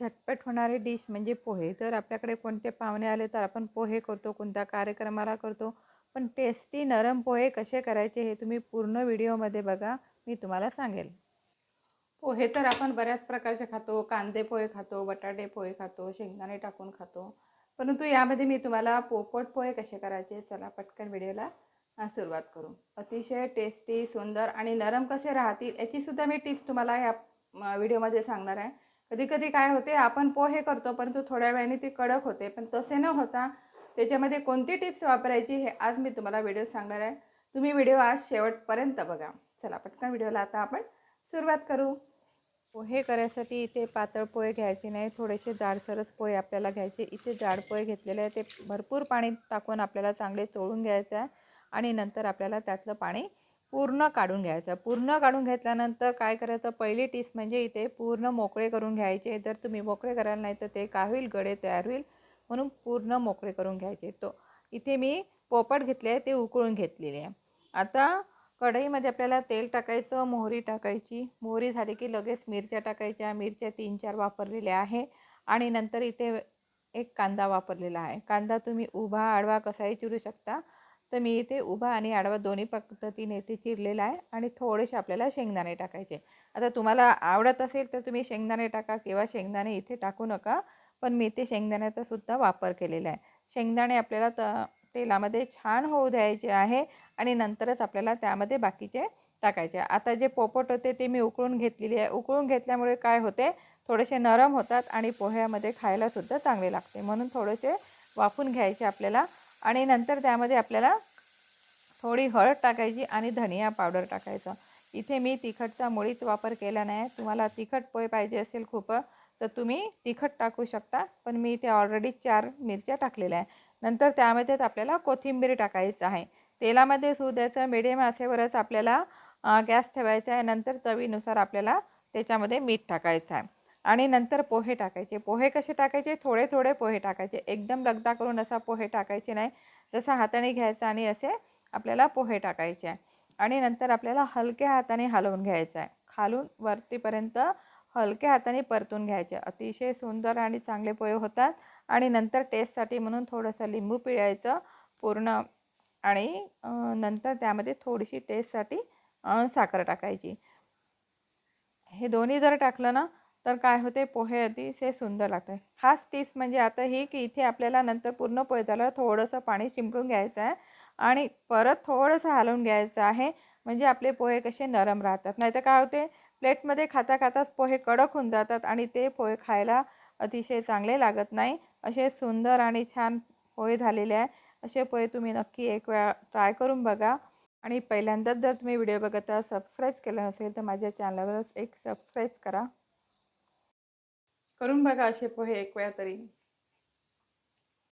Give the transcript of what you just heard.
झटपट होणारे डिश म्हणजे पोहे. तर आपल्याकडे कोणते पाहुणे आले तर आपण पोहे करतो कोणत्या कार्यक्रमाला करतो. पण टेस्टी नरम पोहे कसे करायचे हे तुम्ही पूर्ण व्हिडिओमध्ये बघा मी तुम्हाला सांगेल. पोहे तर आपण बऱ्याच प्रकारचे खातो. कांदे पोहे खातो बटाटे पोहे खातो शेंगदाणे टाकून खातो. परंतु यामध्ये मी तुम्हाला पोपट पोहे कसे करायचे चला पटकन व्हिडिओला सुरुवात करू. अतिशय टेस्टी सुंदर आणि नरम कसे राहतील याचीसुद्धा मी टिप्स तुम्हाला या व्हिडिओमध्ये सांगणार आहे. कधी कधी काय होते आपण पोहे करतो परंतु थोड्या वेळाने ते कडक होते. पण तसे न होता त्याच्यामध्ये कोणती टिप्स वापरायची हे आज मी तुम्हाला व्हिडिओ सांगणार आहे. तुम्ही व्हिडिओ आज शेवटपर्यंत बघा. चला पटकन व्हिडिओला आता आपण सुरुवात करू. पोहे करायसाठी इथे पातळ पोहे घ्यायचे नाही. थोडेसे जाडसरच पोहे आपल्याला घ्यायचे. इथे जाड पोहे घेतलेले आहे ते भरपूर पाणी टाकून आपल्याला चांगले चोळून घ्यायचं आहे. आणि नंतर आपल्याला त्यातलं पाणी पूर्ण काढून घ्यायचं. पूर्ण काढून घेतल्यानंतर काय करायचं? पहिली टिप्स म्हणजे इथे पूर्ण मोकळे करून घ्यायचे. जर तुम्ही मोकळे कराल नाही तर ते काय होईल? गडे तयार होईल. म्हणून पूर्ण मोकळे करून घ्यायचे. तो इथे मी पोपट घेतले आहे ते उकळून घेतलेले आहे. आता कढईमध्ये आपल्याला तेल टाकायचं मोहरी टाकायची. मोहरी झाली की लगेच मिरच्या टाकायच्या. मिरच्या तीन चार वापरलेल्या आहे. आणि नंतर इथे एक कांदा वापरलेला आहे. कांदा तुम्ही उभा आडवा कसाही चिरू शकता. तर मी इथे उभा आणि आडवा दोन्ही पद्धतीने इथे चिरलेला आहे आणि थोडेसे आपल्याला शेंगदाणे टाकायचे. आता तुम्हाला आवडत असेल तर तुम्ही शेंगदाणे टाका किंवा शेंगदाणे इथे टाकू नका पण मी इथे शेंगदाण्याचा सुद्धा वापर केलेला आहे. शेंगदाणे आपल्याला त तेलामध्ये छान होऊ द्यायचे आहे आणि नंतरच आपल्याला त्यामध्ये बाकीचे टाकायचे आता जे पोपट होते ते मी उकळून घेतलेली आहे. उकळून घेतल्यामुळे काय होते? थोडेसे नरम होतात आणि पोह्यामध्ये खायलासुद्धा चांगले लागते. म्हणून थोडेसे वाफून घ्यायचे आपल्याला आणि नंतर त्यामध्ये आपल्याला थोडी हळद टाकायची आणि धनिया पावडर टाकायचं. इथे मी तिखटचा मुळीच वापर केला नाही. तुम्हाला तिखट पोहे पाहिजे असेल खूप तर तुम्ही तिखट टाकू शकता. पण मी इथे ऑलरेडी चार मिरच्या टाकलेल्या आहे नंतर त्यामध्येच आपल्याला कोथिंबीर टाकायचं आहे. तेलामध्ये सू द्यायचं मिडियम असेवरच आपल्याला गॅस ठेवायचा आहे. नंतर चवीनुसार आपल्याला त्याच्यामध्ये मीठ टाकायचं आहे. आणि नंतर पोहे टाकायचे. पोहे कसे टाकायचे? थोडे थोडे पोहे टाकायचे. एकदम लगदा करून असा पोहे टाकायचे नाही. जसा हाताने घ्यायचा आणि असे आपल्याला पोहे टाकायचे. आहे आणि नंतर आपल्याला हलक्या हाताने हलवून घ्यायचं आहे. खालून वरतीपर्यंत हलक्या हाताने परतून घ्यायचे. अतिशय सुंदर आणि चांगले पोहे होतात. आणि नंतर टेस्टसाठी म्हणून थोडंसं लिंबू पिळायचं पूर्ण आणि नंतर त्यामध्ये थोडीशी टेस्टसाठी साखर टाकायची. हे दोन्ही जर टाकलं ना तर काय होते? पोहे अतिशय सुंदर लागतात. खास टिप्स म्हणजे आता ही की इथे आपल्याला नंतर पूर्ण पोहे झालं थोडंसं पाणी शिंपडून घ्यायचं आहे आणि परत थोडंसं हलवून घ्यायचं आहे. म्हणजे आपले पोहे कसे नरम राहतात. नाही तर काय होते? प्लेटमध्ये खाता खाताच पोहे कडक होऊन जातात आणि ते पोहे खायला अतिशय चांगले लागत नाही. असे सुंदर आणि छान पोहे झालेले आहे. असे पोहे तुम्ही नक्की एक वेळा ट्राय करून बघा. आणि पहिल्यांदाच जर तुम्ही व्हिडिओ बघत सबस्क्राईब केलं असेल तर माझ्या चॅनलवरच एक सबस्क्राईब करा. करून बघा असे पोहे एक वेळा तरी.